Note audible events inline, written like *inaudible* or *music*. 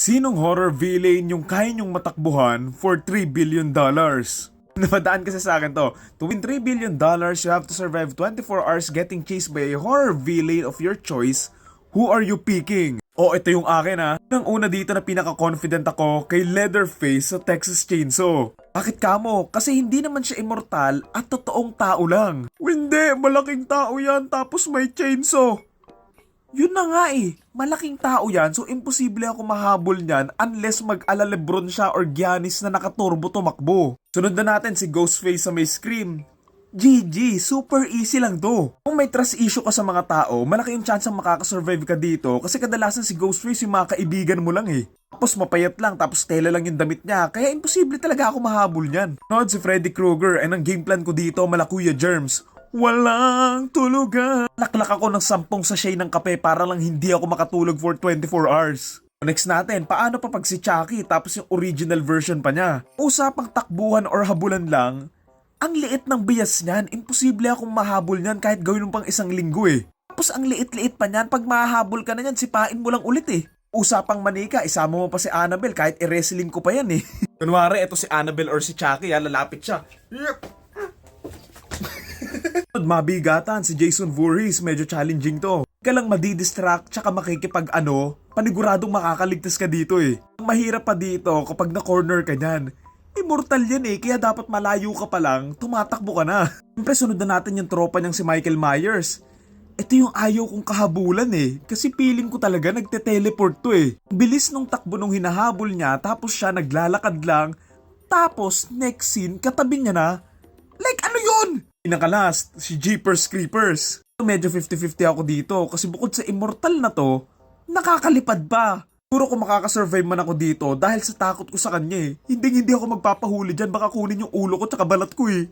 Sinong horror villain yung kaya nyong matakbuhan for 3 billion dollars? *laughs* Napadaan kasi sa akin to. To win 3 billion dollars, you have to survive 24 hours getting chased by a horror villain of your choice. Who are you picking? Oh, ito yung akin ha. Nang una dito na pinaka-confident ako kay Leatherface sa Texas Chainsaw. Bakit kamo? Kasi hindi naman siya immortal at totoong tao lang. Hindi, malaking tao yan tapos may chainsaw. Yun na nga eh. Malaking tao yan so imposible ako mahabol niyan unless mag-ala Lebron siya or Giannis na nakaturbo tumakbo. Sunod na natin si Ghostface sa may Scream. GG, super easy lang to. Kung may trust issue ka sa mga tao, malaki yung chance ang makakasurvive ka dito kasi kadalasan si Ghostface yung mga kaibigan mo lang eh. Tapos mapayat lang, tapos tela lang yung damit niya, kaya imposible talaga ako mahabol niyan. Nod si Freddy Krueger, and ang game plan ko dito, malakuya germs. Walang tulugan. Laklak ako ng sampung sachet ng kape para lang hindi ako makatulog for 24 hours. Next natin, paano pa pag si Chucky tapos yung original version pa niya? Usapang takbuhan or habulan lang, ang liit ng bias niyan, imposible akong mahabol niyan kahit gawin mo pang isang linggo eh. Tapos ang liit-liit pa niyan, pag mahahabol ka na niyan, sipain mo lang ulit eh. Usapang manika, isama mo pa si Annabelle kahit i-wrestling ko pa yan eh. *laughs* Kunwari, ito si Annabelle or si Chucky, ha, lalapit siya. Yep. Mabigatan si Jason Voorhees, medyo challenging to. Ka lang madidistract tsaka makikipag ano, paniguradong makakaligtas ka dito eh. Ang mahirap pa dito kapag na-corner ka niyan. Immortal yan eh, kaya dapat malayo ka pa lang, tumatakbo ka na. *laughs* Siyempre sunod na natin yung tropa niyang si Michael Myers. Ito yung ayaw kong kahabulan eh, kasi feeling ko talaga nagte-teleport to eh. Bilis nung takbo nung hinahabol niya, tapos siya naglalakad lang, tapos next scene, katabi niya na. Like ano yun? Pinakalas, si Jeepers Creepers. Medyo 50-50 ako dito kasi bukod sa immortal na to, nakakalipad pa. Puro ko makakasurvive man ako dito dahil sa takot ko sa kanya eh. Hindi hindi ako magpapahuli dyan baka kunin yung ulo ko tsaka balat ko eh.